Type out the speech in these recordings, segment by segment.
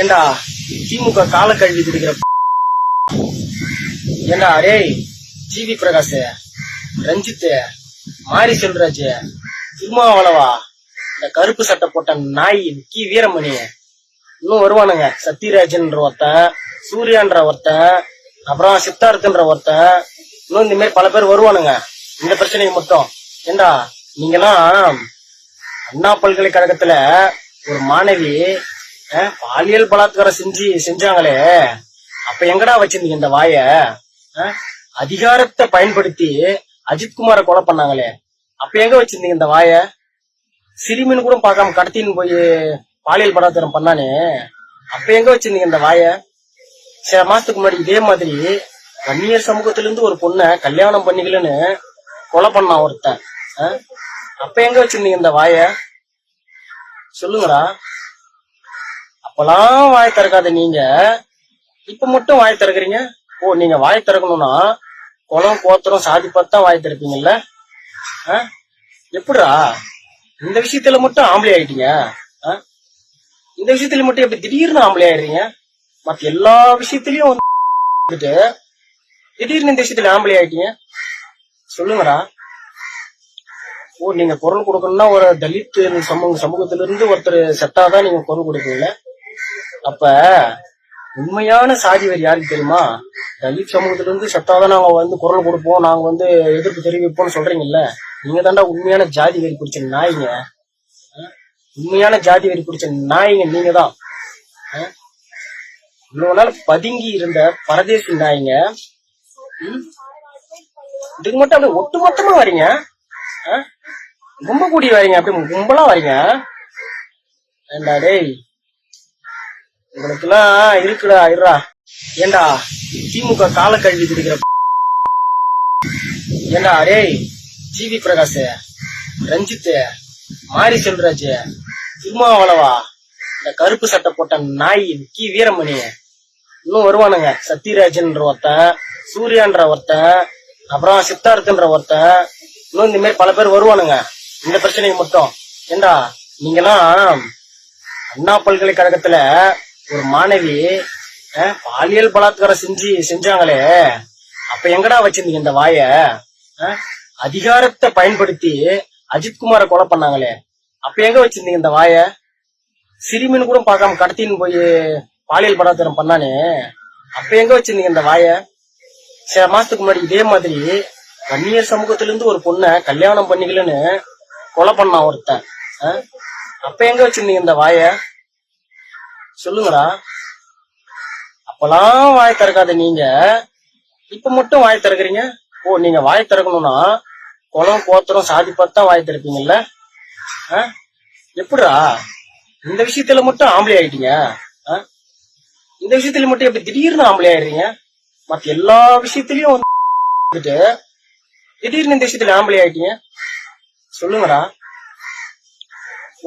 ஏண்டா திமுக கால கழுவி குடிக்கிற ஏண்டா அரே ஜிவி பிரகாஷ் ரஞ்சித் மாரி செல்வராஜ் திருமாவளவா இந்த கருப்பு சட்டை போட்ட நாய் கி. வீரமணி இன்னும் வருவானுங்க. சத்யராஜன்ற ஒருத்தன் சூர்யான்ற ஒருத்தன் அப்புறம் சித்தார்த்தன்ற ஒருத்தன் இன்னும் இந்த மாதிரி பல பேர் வருவானுங்க. இந்த பிரச்சனைக்கு மட்டும். ஏண்டா நீங்கன்னா அண்ணா பல்கலைக்கழகத்துல ஒரு மாணவி பாலியல் பலாத்காரம் செஞ்சு செஞ்சாங்களே. அப்ப எங்கடா வச்சிருந்தீங்க இந்த வாய? அஹ், அதிகாரத்தை பயன்படுத்தி அஜித்குமார கொலை பண்ணாங்களே. அப்ப எங்க வச்சிருந்தீங்க இந்த வாய? சிறுமின்னு கூட பார்க்காம கடத்தின்னு போய் பாலியல் பலாத்காரம் பண்ணானே. அப்ப எங்க வச்சிருந்தீங்க இந்த வாய? சில மாசத்துக்கு முன்னாடி இதே மாதிரி வன்னியர் சமூகத்துல இருந்து ஒரு பொண்ணை கல்யாணம் பண்ணிக்கலன்னு கொலை பண்ணான் ஒருத்தன். அப்ப எங்க வச்சிருந்தீங்க இந்த வாய? சொல்லுங்கடா. அப்பெல்லாம் வாய் திறக்காத நீங்க. இப்ப மட்டும் வாய் திறக்குறீங்க? ஓ நீங்க வாய் திறக்கணும்னா குளம் கோத்திரம் சாதி பார்த்தா வாய் திறப்பீங்கல்ல? எப்படா எப்படிடா? இந்த விஷயத்துல மட்டும் ஆம்பளை ஆயிட்டீங்க. இந்த விஷயத்துல மட்டும் எப்படி திடீர்னு ஆம்பளை ஆயிடுறீங்க? மத்த எல்லா விஷயத்திலயும் வந்துட்டு திடீர்னு இந்த விஷயத்துல ஆம்பளை ஆயிட்டீங்க. சொல்லுங்கடா. ஓ நீங்க குரல் கொடுக்கணும்னா ஒரு தலித் சமூக சமூகத்திலிருந்து ஒருத்தர் செத்தாதான் நீங்க குரல் கொடுப்பீங்க. அப்ப உண்மையான சாதி வேறு யாருக்கு தெரியுமா? தலித் சமூகத்துல இருந்து செத்தாதான் நாங்க வந்து குரல் கொடுப்போம் நாங்க வந்து எதிர்ப்பு தெரிவிப்போம்னு சொல்றீங்கல்ல? நீங்க தாண்டா உண்மையான ஜாதி வரி பிடிச்ச நாய்ங்க. உண்மையான ஜாதி வரி பிடிச்ச நாய்ங்க நீங்க தான். இவ்வளவு நாள் பதுங்கி இருந்த பரதேசி நாய்ங்க இதுக்கு மட்டும் அப்படியே ஒட்டு மொத்தமா வரீங்க? அஹ்? கும்ப கூடி வரீங்க அப்படியே கும்பலா வரீங்க? ஏண்டா டேய் உங்களுக்கெல்லாம் இருக்குடா இருடா. ஏண்டா திமுக கால கழுவி குடிக்கிற ஏண்டா டேய் ஜிவி பிரகாஷ் ரஞ்சித் மாரி செல்வராஜ் திருமாவளவா இந்த கருப்பு சட்டை போட்ட நாய் கி. வீரமணி இன்னும் வருவானுங்க. சத்யராஜன்ற ஒருத்தன் சூர்யான்ற ஒருத்தன் அப்புறம் சித்தார்த்தன்ற ஒருத்தன் இன்னும் இந்த மாதிரி பல பேர் வருவானுங்க. இந்த பிரச்சனைக்கு மட்டும். ஏண்டா நீங்கெல்லாம் அண்ணா பல்கலைக்கழகத்துல ஒரு மாணவி அஹ், பாலியல் பலாத்காரம் செஞ்சு செஞ்சாங்களே அப்ப எங்கடா வச்சிருந்தீங்க இந்த வாய? அஹ், அதிகாரத்தை பயன்படுத்தி அஜித்குமார கொலை பண்ணாங்களே அப்ப எங்க வச்சிருந்தீங்க இந்த வாய? சிறுமின்னு கூட பார்க்காம கடத்தின்னு போய் பாலியல் பலாத்காரம் பண்ணானே அப்ப எங்க வச்சிருந்தீங்க இந்த வாய? சில மாசத்துக்கு முன்னாடி இதே மாதிரி வன்னியர் சமூகத்துல இருந்து ஒரு பொண்ணை கல்யாணம் பண்ணிக்கலன்னு கொலை பண்ணான் ஒருத்தன். அப்ப எங்க வச்சிருந்தீங்க இந்த வாய? சொல்லுங்கடா. அப்பெல்லாம் வாய் திறக்காத நீங்க. இப்ப மட்டும் வாய் திறக்குறீங்க? ஓ நீங்க வாய் திறக்கணும்னா குளம் கோத்திரம் சாதி பார்த்தா வாய் திறப்பீங்கல்ல? அஹ்? எப்படிடா? இந்த விஷயத்துல மட்டும் ஆம்பளை ஆயிட்டீங்க? இந்த விஷயத்துல மட்டும் எப்படி திடீர்னு ஆம்பளை ஆயிடுறீங்க? மத்த எல்லா விஷயத்திலயும் வந்துட்டு திடீர்னு இந்த விஷயத்துல ஆம்பளை ஆயிட்டீங்க? சொல்லுங்கடா.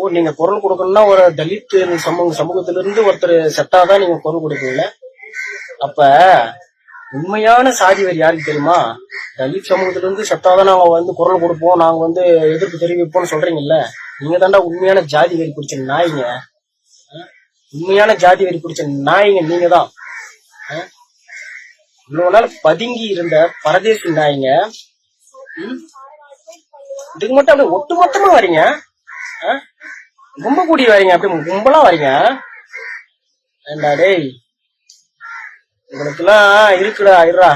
நீங்க குரல் கொடுக்கணும்னா ஒரு தலித் சமூக சமூகத்துல இருந்து ஒருத்தர் செட்டாதான் நீங்க குரல் கொடுப்பீங்க அப்ப உண்மையான சாதி வரி யாருக்கு தெரியுமா? தலித் சமூகத்துல இருந்து செட்டாதான் நாங்க வந்து குரல் கொடுப்போம் நாங்க வந்து எதிர்ப்பு தெரிவிப்போம்னு சொல்றீங்கல்ல? நீங்க தாண்டா உண்மையான ஜாதி வரி பிடிச்ச நாய்ங்க. உண்மையான ஜாதி வரி பிடிச்ச நாய்ங்க நீங்க தான் இவ்வளவு நாள் பதுங்கி இருந்த பரதேசி நாய்ங்க இதுக்கு மட்டும் அப்படியே ஒட்டு மொத்தமா வரீங்க கும்ப கூடி வரீங்க அப்படியே கும்பலா வரீங்க. ஏண்டா டேய் உங்களுக்கெல்லாம் இருக்குடா இருடா.